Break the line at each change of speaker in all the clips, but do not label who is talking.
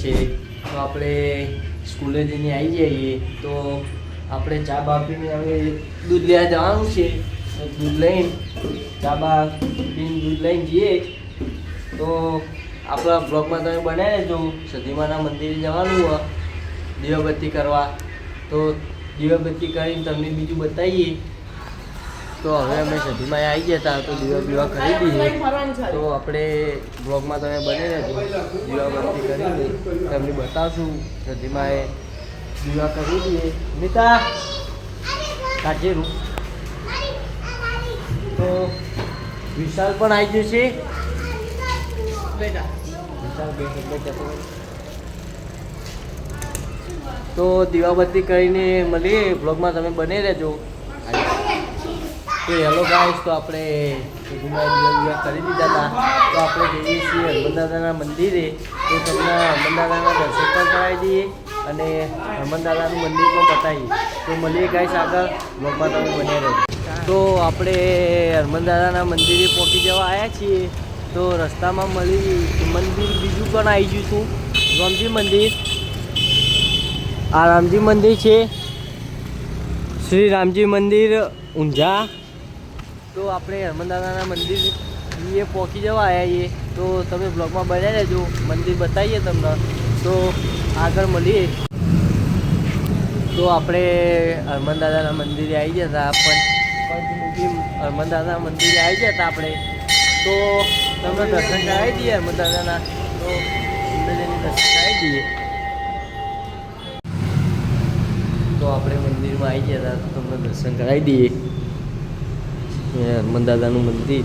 છે. તો આપણે સ્કૂલે જઈને આવી જઈએ. તો આપણે ચા બા પીને હવે દૂધ લેવા જવાનું છે. દૂધ લઈને ચા બા પીને દૂધ લઈને જઈએ. તો આપણા બ્લોગમાં તમે બનાવી લેજો સધીમાના મંદિરે જવાનું હોય. દીવાબત્તી કરવા. તો દીવાબત્તી કરીને તમને બીજું બતાવીએ. તો હવે અમે સધીમાં આવી ગયા હતા તો દીવા બીવા ખરીદીએ તો આપણે બ્લોગમાં તમે બની રહેજો. દીવાબત્તી કરીને તમને બતાવશું, સધીમાં એ દીવા કરી દઈએ. મિતા કાચેરું તો વિશાલ પણ આવી છે. વિશાલ તો. દીવાબત્તી કરીને મળીએ. બ્લોગમાં તમે બની રહેજો. તો હેલો ગાઈસ તો આપણે સુધીમાં કરી દીધા હતા તો આપણે જઈએ છીએ હનુમાનદાદાના મંદિરે. તો તમને હનુમાનદાદાના દર્શન પણ કરાવી દઈએ અને હનુમાનદાદાનું મંદિર પણ બતાવીએ તો મળીએ ગાઈસ આગળ. બ્લોગમાં તમે બન્યા રહેજો. તો આપણે હનુમાનદાદાના મંદિરે પહોંચી જવા આવ્યા છીએ. તો રસ્તામાં મળી મંદિર બીજું પણ આવી ગયું છું. રામજી મંદિર. આ રામજી મંદિર છે. શ્રી રામજી મંદિર ઊંઝા. તો આપણે હનુમાનદાદાના મંદિર એ પહોંચી જવા આવ્યા છીએ. તો તમે બ્લોગમાં બન્યા રહેજો. મંદિર બતાવીએ તમને. તો આગળ મળીએ. તો આપણે હનુમાનદાદાના મંદિરે આવી ગયા હતા પણ હનુમાનદાદાના મંદિરે આવી ગયા હતા આપણે. તો તમને દર્શન કરાવી દઈએ હનુમાનદાદાના તો અંદર દર્શન કરાવી દઈએ. તો આપણે મંદિરમાં આવી ગયા હતા. તમને દર્શન કરાવી દઈએ. એ હનુમાન દાદાનું મંદિર.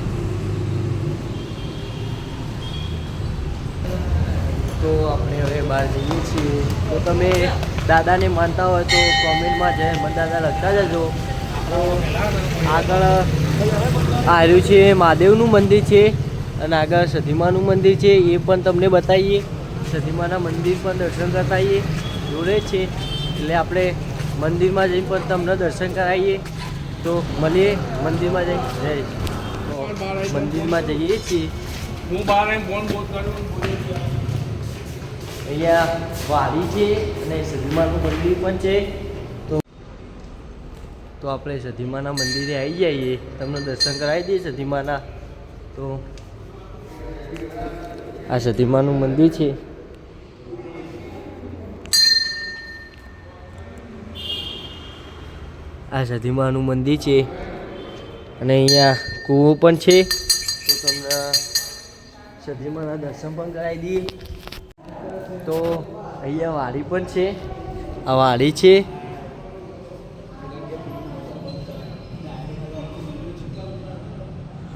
તો આપણે હવે બહાર જઈએ છીએ. તો તમે દાદાને માનતા હોય તો કોમેન્ટમાં જય મંદાદા દાદા લખતા જજો. તો આગળ આવ્યું છે મહાદેવનું મંદિર છે અને આગળ સધીમાનું મંદિર છે. એ પણ તમને બતાવીએ. સધીમાના મંદિર પણ દર્શન કરાવીએ જોડે છે. એટલે આપણે મંદિરમાં જઈને પણ તમને દર્શન કરાવીએ. તો મળીએ મંદિરમાં જઈ જય. મંદિરમાં જઈએ છીએ.
હું બહાર આવીને ફોન બોલ કર્યો
અહીંયા વાડી છે અને સધીમાનું મંદિર પણ છે. તો તો આપણે સધીમાના મંદિરે આવી જઈએ. તમને દર્શન કરાવી દઈએ સધીમાના. તો આ સધીમાનું મંદિર છે. આ સધીમાનું મંદિર છે. અને અહીંયા કૂવો પણ છે. તો તમને સધીમાના દર્શન પણ કરાવી દઈએ. તો અહીંયા વાડી પણ છે. આ વાડી છે.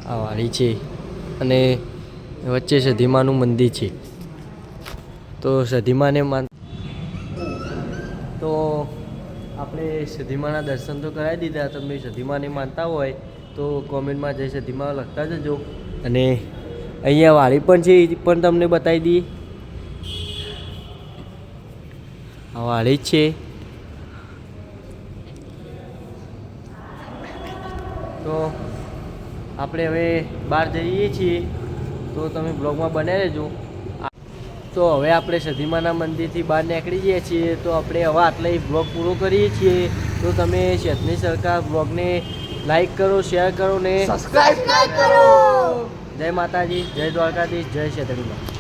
આ વાડી છે. અને વચ્ચે સધીમાનું મંદિર છે. તો સધીમાને માન તો આપણે સધીમાના દર્શન તો કરાવી દીધા, તમે સધીમાને માનતા હોય તો કોમેન્ટમાં જઈ સધીમા લખતા જજો. અને અહીંયા વાળી પણ છે, એ પણ તમને બતાવી દઈએ. આ વાડી જ છે. તો આપણે હવે બહાર જઈએ છીએ. તો તમે બ્લોગમાં બનાવી લેજો તો હવે આપણે સધીમાના મંદિરથી બહાર નીકળી જઈએ છીએ તો આપણે હવે આટલે બ્લોગ પૂરો કરીએ છીએ. તો તમે શેતની સરકાર બ્લોગને લાઈક કરો શેર કરો ને
સબસ્ક્રાઇબ કરો!
જય માતાજી જય દ્વારકાધીશ જય શેતણીમાં